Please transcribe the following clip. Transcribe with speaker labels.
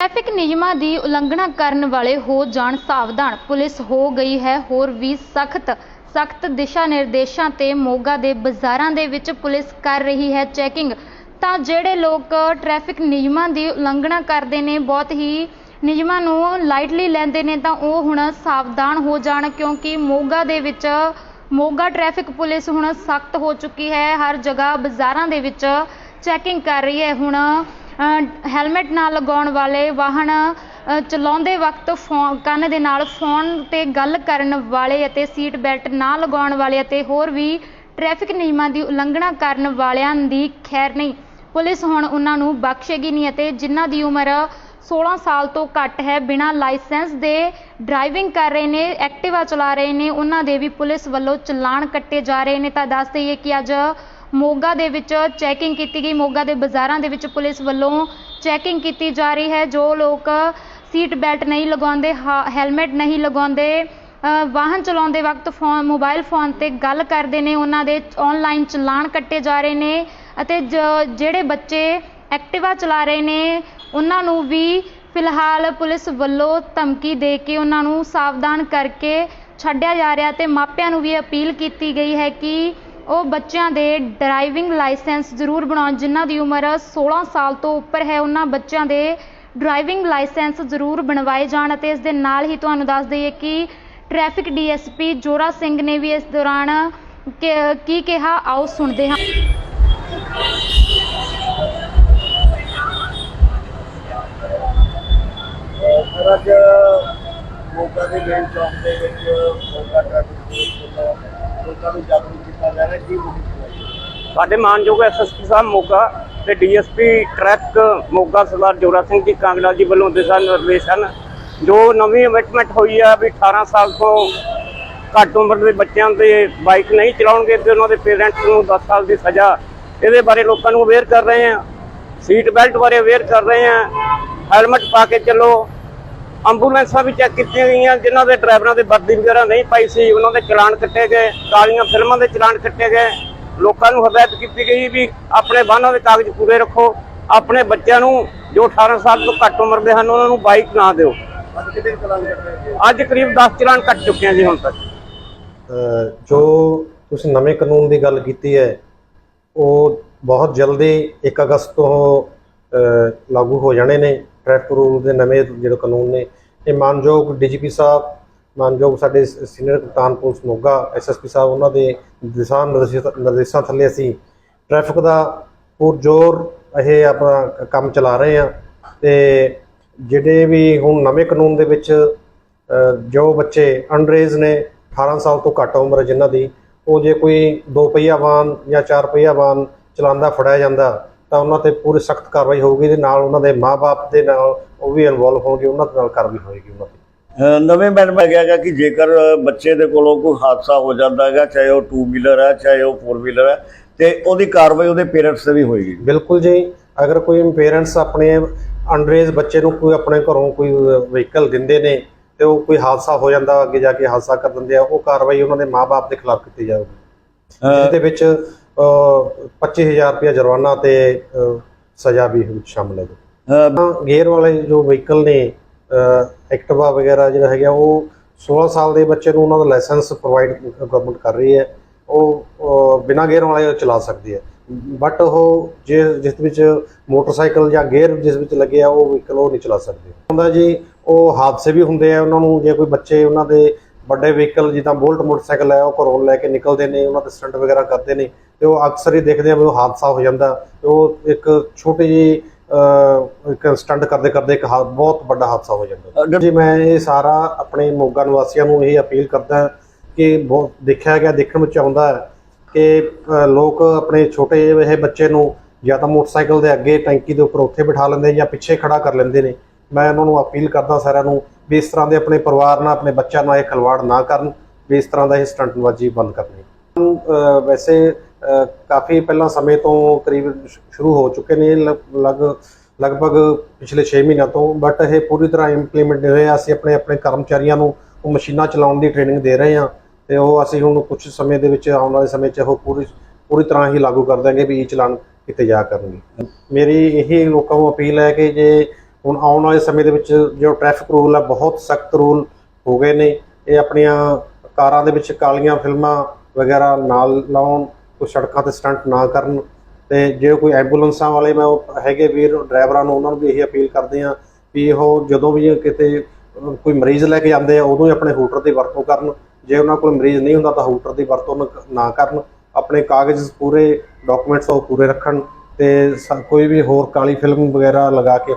Speaker 1: Traffic ਨਿਯਮਾਂ ਦੀ ਉਲੰਘਣਾ ਕਰਨ ਵਾਲੇ ਹੋ ਜਾਣ ਸਾਵਧਾਨ। ਪੁਲਿਸ ਹੋ ਗਈ ਹੈ ਹੋਰ ਵੀ ਸਖਤ। ਸਖਤ ਦਿਸ਼ਾ ਨਿਰਦੇਸ਼ਾਂ ਤੇ ਮੋਗਾ ਦੇ ਬਾਜ਼ਾਰਾਂ ਦੇ ਵਿੱਚ ਪੁਲਿਸ ਕਰ ਰਹੀ ਹੈ ਚੈਕਿੰਗ। ਤਾਂ ਜਿਹੜੇ ਲੋਕ ਟ੍ਰੈਫਿਕ ਨਿਯਮਾਂ ਦੀ ਉਲੰਘਣਾ ਕਰਦੇ ਨੇ, ਬਹੁਤ ਹੀ ਨਿਯਮਾਂ ਨੂੰ ਲਾਈਟਲੀ ਲੈਂਦੇ ਨੇ, ਤਾਂ ਉਹ ਹੁਣ ਸਾਵਧਾਨ ਹੋ ਜਾਣ ਕਿਉਂਕਿ ਮੋਗਾ ਦੇ ਵਿੱਚ ਮੋਗਾ ਟ੍ਰੈਫਿਕ ਪੁਲਿਸ ਹੁਣ ਸਖਤ ਹੋ ਚੁੱਕੀ ਹੈ। ਹਰ ਜਗ੍ਹਾ ਬਾਜ਼ਾਰਾਂ ਦੇ ਵਿੱਚ ਚੈਕਿੰਗ ਕਰ ਰਹੀ ਹੈ। ਹੁਣ ਹੈਲਮਟ ਨਾ ਲਗਾਉਣ ਵਾਲੇ ਵਾਹਨ ਚਲਾਉਂਦੇ ਵਕਤ ਫੋਨ ਕੰਨ ਦੇ ਨਾਲ ਫੋਨ ਤੇ ਗੱਲ ਕਰਨ ਵਾਲੇ ਅਤੇ ਸੀਟ ਬੈਲਟ ਨਾ ਲਗਾਉਣ ਵਾਲੇ ਅਤੇ ਹੋਰ ਵੀ ਟ੍ਰੈਫਿਕ ਨਿਯਮਾਂ ਦੀ ਉਲੰਘਣਾ ਕਰਨ ਵਾਲਿਆਂ ਦੀ ਖੈਰ ਨਹੀਂ। ਪੁਲਿਸ ਹੁਣ ਉਹਨਾਂ ਨੂੰ ਬਖਸ਼ੇਗੀ ਨਹੀਂ ਅਤੇ ਜਿਨ੍ਹਾਂ ਦੀ ਉਮਰ 16 ਸਾਲ ਤੋਂ ਘੱਟ ਹੈ, ਬਿਨਾਂ ਲਾਇਸੈਂਸ ਦੇ ਡਰਾਈਵਿੰਗ ਕਰ ਰਹੇ ਨੇ, ਐਕਟਿਵਾ ਚਲਾ ਰਹੇ ਨੇ, ਉਹਨਾਂ ਦੇ ਵੀ ਪੁਲਿਸ ਵੱਲੋਂ ਚਲਾਨ ਕੱਟੇ ਜਾ ਰਹੇ ਨੇ। ਤਾਂ ਦੱਸ ਦਈਏ ਕਿ ਅੱਜ ਮੋਗਾ ਦੇ ਵਿੱਚ ਚੈਕਿੰਗ ਕੀਤੀ ਗਈ। ਮੋਗਾ ਦੇ ਬਾਜ਼ਾਰਾਂ ਦੇ ਵਿੱਚ ਪੁਲਿਸ ਵੱਲੋਂ ਚੈਕਿੰਗ ਕੀਤੀ ਜਾ ਰਹੀ ਹੈ। ਜੋ ਲੋਕ ਸੀਟ ਬੈਲਟ ਨਹੀਂ ਲਗਾਉਂਦੇ, ਹਾ- ਹੈਲਮਟ ਨਹੀਂ ਲਗਾਉਂਦੇ ਵਾਹਨ ਚਲਾਉਂਦੇ ਵਕਤ ਫੋਨ ਮੋਬਾਈਲ ਫੋਨ ਤੇ ਗੱਲ ਕਰਦੇ ਨੇ। ਉਹਨਾਂ ਦੇ ਆਨਲਾਈਨ ਚਲਾਨ ਕੱਟੇ ਜਾ ਰਹੇ ਨੇ ਅਤੇ ਜਿਹੜੇ ਬੱਚੇ ਐਕਟਿਵਾ ਚਲਾ ਰਹੇ ਨੇ, ਉਹਨਾਂ ਨੂੰ ਵੀ ਫਿਲਹਾਲ ਪੁਲਿਸ ਵੱਲੋਂ ਧਮਕੀ ਦੇ ਕੇ ਉਹਨਾਂ ਨੂੰ ਸਾਵਧਾਨ ਕਰਕੇ ਛੱਡਿਆ ਜਾ ਰਿਹਾ ਤੇ ਮਾਪਿਆਂ ਨੂੰ ਵੀ ਅਪੀਲ ਕੀਤੀ ਗਈ ਹੈ ਕਿ ਉਹ ਬੱਚਿਆਂ ਦੇ ਡਰਾਈਵਿੰਗ ਲਾਇਸੈਂਸ ਜ਼ਰੂਰ ਬਣਾਉਣ, ਜਿਨ੍ਹਾਂ ਦੀ ਉਮਰ 16 ਸਾਲ ਤੋਂ ਉੱਪਰ ਹੈ, ਉਹਨਾਂ ਬੱਚਿਆਂ ਦੇ ਡਰਾਈਵਿੰਗ ਲਾਇਸੈਂਸ ਜ਼ਰੂਰ ਬਣਵਾਏ ਜਾਣ ਅਤੇ ਇਸ ਦੇ ਨਾਲ ਹੀ ਤੁਹਾਨੂੰ ਦੱਸ ਦਈਏ ਕਿ ਟ੍ਰੈਫਿਕ ਡੀਐਸਪੀ ਜੋਰਾ ਸਿੰਘ ਨੇ ਵੀ ਇਸ ਦੌਰਾਨ ਕੀ ਕਿਹਾ, ਆਓ ਸੁਣਦੇ ਹਾਂ।
Speaker 2: ਅੱਜ ਮੋਗਾ ਦੇ ਮੇਨ ਚੌਂਕ ਦੇ ਵਿੱਚ ਮੋਗਾ ਟ੍ਰੈਫਿਕ ਪੁਲਿਸ ਨੂੰ ਜਾਗਰੂਕ
Speaker 3: ਸਾਡੇ ਮਾਨਯੋਗ ਐਸਐਸਪੀ ਸਾਹਿਬ ਮੋਗਾ ਤੇ ਡੀਐਸਪੀ ਟਰੈਕ ਮੋਗਾ ਸਰਦਾਰ ਜੋਰਾ ਸਿੰਘ ਜੀ ਕਾਂਗੜਾ ਜੀ ਵੱਲੋਂ ਦਿਸ਼ਾ ਨਿਰਦੇਸ਼ ਹਨ। ਜੋ ਨਵੀਂ ਅਮਿਟਮੈਂਟ ਹੋਈ ਆ ਵੀ 18 ਸਾਲ ਤੋਂ ਘੱਟ ਉਮਰ ਦੇ ਬੱਚਿਆਂ ਦੇ ਬਾਈਕ ਨਹੀਂ ਚਲਾਉਣਗੇ ਤੇ ਉਹਨਾਂ ਦੇ ਪੇਰੈਂਟਸ ਨੂੰ 10 ਸਾਲ ਦੀ ਸਜ਼ਾ ਇਹਦੇ ਬਾਰੇ ਲੋਕਾਂ ਨੂੰ ਅਵੇਅਰ ਕਰ ਰਹੇ ਆ ਸੀਟ ਬੈਲਟ ਬਾਰੇ ਅਵੇਅਰ ਕਰ ਰਹੇ ਹਾਂ। ਹੈਲਮਟ ਪਾ ਕੇ ਚੱਲੋ। ਐਂਬੂਲੈਂਸਾਂ ਵੀ ਚੈੱਕ ਕੀਤੀਆਂ ਗਈਆਂ, ਜਿਨ੍ਹਾਂ ਦੇ ਡਰਾਈਵਰਾਂ ਦੇ ਵਰਦੀ ਵਗੈਰਾ ਨਹੀਂ ਪਾਈ ਸੀ, ਉਹਨਾਂ ਦੇ ਚਲਾਨ ਕੱਟੇ ਗਏ, ਕਾਲੀਆਂ ਫਿਲਮਾਂ ਦੇ ਚਲਾਨ ਕੱਟੇ ਗਏ। ਲੋਕਾਂ ਨੂੰ ਹਦਾਇਤ ਕੀਤੀ ਗਈ ਵੀ ਆਪਣੇ ਵਾਹਨਾਂ ਦੇ ਕਾਗਜ਼ ਪੂਰੇ ਰੱਖੋ। ਆਪਣੇ ਬੱਚਿਆਂ ਨੂੰ, ਜੋ 18 ਸਾਲ ਤੋਂ ਘੱਟ ਉਮਰ ਦੇ ਹਨ, ਉਹਨਾਂ ਨੂੰ ਬਾਈਕ ਨਾ ਦਿਓ।
Speaker 2: ਅੱਜ
Speaker 3: ਕਰੀਬ 10 ਚਲਾਨ ਕੱਟ ਚੁੱਕੇ ਆ ਜੀ ਹੁਣ ਤੱਕ।
Speaker 4: ਜੋ ਤੁਸੀਂ ਨਵੇਂ ਕਾਨੂੰਨ ਦੀ ਗੱਲ ਕੀਤੀ ਹੈ, ਉਹ ਬਹੁਤ ਜਲਦੀ 1 ਅਗਸਤ ਤੋਂ ਲਾਗੂ ਹੋ ਜਾਣੇ ਨੇ। ਟ੍ਰੈਫਿਕ ਰੂਲ ਦੇ ਨਵੇਂ ਜਿਹੜੇ ਕਾਨੂੰਨ ਨੇ, ਇਹ ਮਾਨਯੋਗ ਡੀਜੀਪੀ ਸਾਹਿਬ, ਮਾਨਯੋਗ ਸਾਡੇ ਸੀਨੀਅਰ ਕਪਤਾਨ ਪੁਲਿਸ ਮੋਗਾ ਐਸਐਸਪੀ ਸਾਹਿਬ, ਉਹਨਾਂ ਦੇ ਦਿਸ਼ਾ ਨਿਰਦੇਸ਼- ਨਿਰਦੇਸ਼ਾਂ ਥੱਲੇ ਅਸੀਂ ਟ੍ਰੈਫਿਕ ਦਾ ਪੁਰਜੋਰ ਇਹ ਆਪਣਾ ਕੰਮ ਚਲਾ ਰਹੇ ਹਾਂ ਤੇ ਜਿਹੜੇ ਵੀ ਹੁਣ ਨਵੇਂ ਕਾਨੂੰਨ ਦੇ ਵਿੱਚ ਜੋ ਬੱਚੇ ਅੰਡਰੇਜ ਨੇ 18 ਸਾਲ ਤੋਂ ਘੱਟ ਉਮਰ ਜਿਨ੍ਹਾਂ ਦੀ, ਉਹ ਜੇ ਕੋਈ ਦੋ ਪਹੀਆ ਵਾਹਨ ਜਾਂ ਚਾਰ ਪਹੀਆ ਵਾਹਨ ਚਲਾਉਂਦਾ, ਫੜਿਆ ਜਾਂਦਾ ਤਾਂ ਉਹਨਾਂ ਤੇ ਪੂਰੀ ਸਖਤ ਕਾਰਵਾਈ ਹੋਊਗੀ ਦੇ ਨਾਲ ਉਹਨਾਂ ਦੇ ਮਾਪੇ ਦੇ ਨਾਲ ਉਹ ਵੀ ਇਨਵੋਲਵ ਹੋਣਗੇ ਉਹਨਾਂ ਦੇ ਨਾਲ ਕਾਰਵਾਈ ਹੋਏਗੀ ਉਹਨਾਂ ਤੇ
Speaker 2: ਨਵੇਂ ਬੈਂਡ ਮੈਂ ਹੈਗਾ ਕਿ ਜੇਕਰ ਬੱਚੇ ਦੇ ਕੋਲੋਂ ਕੋਈ ਹਾਦਸਾ ਹੋ ਜਾਂਦਾ ਹੈਗਾ ਚਾਹੇ ਉਹ 2 ਵੀਲਰ ਹੈ ਚਾਹੇ ਉਹ 4 ਵੀਲਰ ਹੈ ਤੇ ਉਹਦੀ ਕਾਰਵਾਈ ਉਹਦੇ ਪੇਰੈਂਟਸ ਤੇ ਵੀ ਹੋਏਗੀ।
Speaker 4: ਬਿਲਕੁਲ ਜੀ ਅਗਰ ਕੋਈ ਪੇਰੈਂਟਸ ਆਪਣੇ ਅੰਡਰੇਜ ਬੱਚੇ ਨੂੰ ਕੋਈ ਆਪਣੇ ਘਰੋਂ ਕੋਈ ਵਹੀਕਲ ਦਿੰਦੇ ਨੇ ਤੇ ਉਹ ਕੋਈ ਹਾਦਸਾ ਹੋ ਜਾਂਦਾ ਅੱਗੇ ਜਾ ਕੇ ਹਾਦਸਾ ਕਰ ਦਿੰਦੇ ਆ ਉਹ ਕਾਰਵਾਈ ਉਹਨਾਂ ਦੇ ਮਾਪੇ ਦੇ ਖਿਲਾਫ ਕੀਤੀ ਜਾਊਗੀ। ਜਿਹਦੇ ਵਿੱਚ 25000 ਰੁਪਏ ਜੁਰਮਾਨਾ ਤੇ ਸਜ਼ਾ ਵੀ ਸ਼ਾਮਲ ਹੈ ਜੀ। ਗੇਅਰ ਵਾਲੇ ਜੋ ਵਹੀਕਲ ਨੇ ਐਕਟਿਵਾ ਵਗੈਰਾ ਜਿਹੜਾ ਹੈਗਾ ਉਹ 16 ਸਾਲ ਦੇ ਬੱਚੇ ਨੂੰ ਉਹਨਾਂ ਦਾ ਲਾਇਸੈਂਸ ਪ੍ਰੋਵਾਈਡ ਗਵਰਨਮੈਂਟ ਕਰ ਰਹੀ ਹੈ। ਉਹ ਬਿਨਾਂ ਗੇਅਰ ਵਾਲੇ ਚਲਾ ਸਕਦੀ ਹੈ। ਬਟ ਉਹ ਜੇ ਜਿਸ ਵਿੱਚ ਮੋਟਰਸਾਈਕਲ ਜਾਂ ਗੇਅਰ ਜਿਸ ਵਿੱਚ ਲੱਗਿਆ ਉਹ ਵਹੀਕਲ ਉਹ ਨਹੀਂ ਚਲਾ ਸਕਦੇ। ਹੁੰਦਾ ਜੀ ਉਹ ਹਾਦਸੇ ਵੀ ਹੁੰਦੇ ਆ ਉਹਨਾਂ ਨੂੰ ਜੇ ਕੋਈ ਬੱਚੇ ਉਹਨਾਂ ਦੇ ਵੱਡੇ ਵਹੀਕਲ ਜਿੱਦਾਂ ਬੋਲਟ ਮੋਟਰਸਾਈਕਲ ਹੈ ਉਹ ਘਰੋਂ ਲੈ ਕੇ ਨਿਕਲਦੇ ਨੇ ਉਹਨਾਂ ਤੇ ਸਟੰਟ ਵਗੈਰਾ ਕਰਦੇ ਨੇ ਤੇ ਉਹ ਅਕਸਰ ਹੀ ਦੇਖਦੇ ਆ ਉਹ ਹਾਦਸਾ ਹੋ ਜਾਂਦਾ। ਉਹ ਇੱਕ ਛੋਟੀ ਅਹ, ਇੱਕ ਸਟੰਟ ਕਰਦੇ ਕਰਦੇ ਇੱਕ ਬਹੁਤ ਵੱਡਾ ਹਾਦਸਾ ਹੋ ਜਾਂਦਾ। ਜੀ ਮੈਂ ਇਹ ਸਾਰਾ ਆਪਣੇ ਮੋਗਾ ਨਿਵਾਸੀਆਂ ਨੂੰ ਇਹ ਅਪੀਲ ਕਰਦਾ ਕਿ ਬਹੁਤ ਦੇਖਿਆ ਗਿਆ ਦੇਖਣ ਵਿੱਚ ਆਉਂਦਾ ਹੈ ਕਿ ਲੋਕ ਆਪਣੇ ਛੋਟੇ ਜਿਹੇ ਬੱਚੇ ਨੂੰ ਜਾਂ ਤਾਂ ਮੋਟਰਸਾਈਕਲ ਦੇ ਅੱਗੇ ਟੈਂਕੀ ਦੇ ਉੱਪਰ ਉੱਥੇ ਬਿਠਾ ਲੈਂਦੇ ਜਾਂ ਪਿੱਛੇ ਖੜਾ ਕਰ ਲੈਂਦੇ ਨੇ। ਮੈਂ ਉਹਨਾਂ ਨੂੰ ਅਪੀਲ ਕਰਦਾ ਸਾਰਿਆਂ ਨੂੰ ਵੀ ਇਸ ਤਰ੍ਹਾਂ ਦੇ ਆਪਣੇ ਪਰਿਵਾਰ ਨਾਲ, ਆਪਣੇ ਬੱਚਿਆਂ ਨਾਲ ਇਹ ਖਿਲਵਾੜ ਨਾ ਕਰਨ, ਵੀ ਇਸ ਤਰ੍ਹਾਂ ਦਾ ਇਹ ਸਟੰਟਬਾਜ਼ੀ ਬੰਦ ਕਰਨੀ। ਵੈਸੇ ਕਾਫੀ ਪਹਿਲਾਂ ਸਮੇਂ ਤੋਂ ਕਰੀਬ ਸ਼ੁਰੂ ਹੋ ਚੁੱਕੇ ਨੇ ਲਗ, ਲਗਭਗ ਪਿਛਲੇ 6 ਮਹੀਨਿਆਂ ਤੋਂ ਬਟ ਇਹ ਪੂਰੀ ਤਰ੍ਹਾਂ ਇੰਪਲੀਮੈਂਟ ਨਹੀਂ ਹੋਇਆ। ਅਸੀਂ ਆਪਣੇ ਆਪਣੇ ਕਰਮਚਾਰੀਆਂ ਨੂੰ ਉਹ ਮਸ਼ੀਨਾਂ ਚਲਾਉਣ ਦੀ ਟ੍ਰੇਨਿੰਗ ਦੇ ਰਹੇ ਹਾਂ ਤੇ ਉਹ ਅਸੀਂ ਹੁਣ ਕੁਝ ਸਮੇਂ ਦੇ ਵਿੱਚ, ਆਉਣ ਵਾਲੇ ਸਮੇਂ 'ਚ ਉਹ ਪੂਰੀ ਪੂਰੀ ਤਰ੍ਹਾਂ ਹੀ ਲਾਗੂ ਕਰ ਦਾਂਗੇ ਵੀ ਇਹ ਚਲਾਨ ਕਿਤੇ ਜਾ ਕਰਨਗੇ। ਮੇਰੀ ਇਹੀ ਲੋਕਾਂ ਨੂੰ ਅਪੀਲ ਹੈ ਕਿ ਜੇ ਹੁਣ ਆਉਣ ਵਾਲੇ ਸਮੇਂ ਦੇ ਵਿੱਚ ਜੋ ਟ੍ਰੈਫਿਕ ਰੂਲ ਹੈ ਬਹੁਤ ਸਖਤ ਰੂਲ ਹੋ ਗਏ ਨੇ। ਇਹ ਆਪਣੀਆਂ ਕਾਰਾਂ ਦੇ ਵਿੱਚ ਕਾਲੀਆਂ ਫਿਲਮਾਂ ਵਗੈਰਾ ਨਾਲ ਲਾਉਣ, ਕੋਈ ਸੜਕਾਂ ਤੇ ਸਟੰਟ ਨਾ ਕਰਨ ਤੇ ਜੇ ਕੋਈ ਐਂਬੂਲੈਂਸਾਂ ਵਾਲੇ ਮੈਂ ਉਹ ਹੈਗੇ ਵੀਰ, ਡਰਾਈਵਰਾਂ ਨੂੰ ਉਹਨਾਂ ਨੂੰ ਵੀ ਇਹੀ ਅਪੀਲ ਕਰਦੇ ਆ ਵੀ ਉਹ ਜਦੋਂ ਵੀ ਕਿਤੇ ਕੋਈ ਮਰੀਜ਼ ਲੈ ਕੇ ਆਉਂਦੇ ਆ, ਉਦੋਂ ਹੀ ਆਪਣੇ ਹੂਟਰ ਦੀ ਵਰਤੋਂ ਕਰਨ। ਜੇ ਉਹਨਾਂ ਕੋਲ ਮਰੀਜ਼ ਨਹੀਂ ਹੁੰਦਾ ਤਾਂ ਹੂਟਰ ਦੀ ਵਰਤੋਂ ਨਾ- ਕਰਨ। ਆਪਣੇ ਕਾਗਜ਼ ਪੂਰੇ, ਡਾਕੂਮੈਂਟਸ ਉਹ ਪੂਰੇ ਰੱਖਣ ਤੇ ਸ- ਕੋਈ ਵੀ ਹੋਰ ਕਾਲੀ ਫਿਲਮ ਵਗੈਰਾ ਲਗਾ ਕੇ